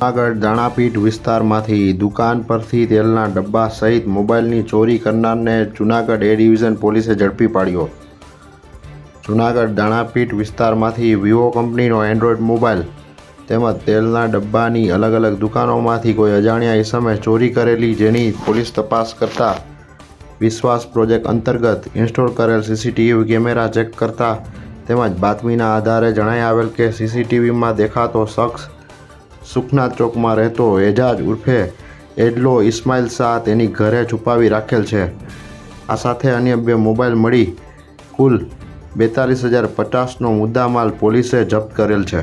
જૂનાગઢ દાણાપીઠ વિસ્તારમાંથી દુકાન પરથી તેલના ડબ્બા સહિત મોબાઈલની ચોરી કરનારને જૂનાગઢ એ ડિવિઝન પોલીસે ઝડપી પાડ્યો. જૂનાગઢ દાણાપીઠ વિસ્તારમાંથી વિવો કંપનીનો એન્ડ્રોઈડ મોબાઈલ તેમજ તેલના ડબ્બાની અલગ અલગ દુકાનોમાંથી કોઈ અજાણ્યા ઇસમે ચોરી કરેલી જેની પોલીસ તપાસ કરતા વિશ્વાસ પ્રોજેક્ટ અંતર્ગત ઇન્સ્ટોલ કરેલ સીસીટીવી કેમેરા ચેક કરતા તેમજ બાતમીના આધારે જણાઈ આવેલ કે સીસીટીવીમાં દેખાતો શખ્સ સુખનાથ ચોકમાં રહેતો એજાજ ઉર્ફે એડલો ઇસ્માઇલ શાહ તેની ઘરે છુપાવી રાખેલ છે. આ સાથે અન્ય બે મોબાઈલ મળી કુલ બેતાલીસ હજાર પચાસનો મુદ્દામાલ પોલીસે જપ્ત કરેલ છે.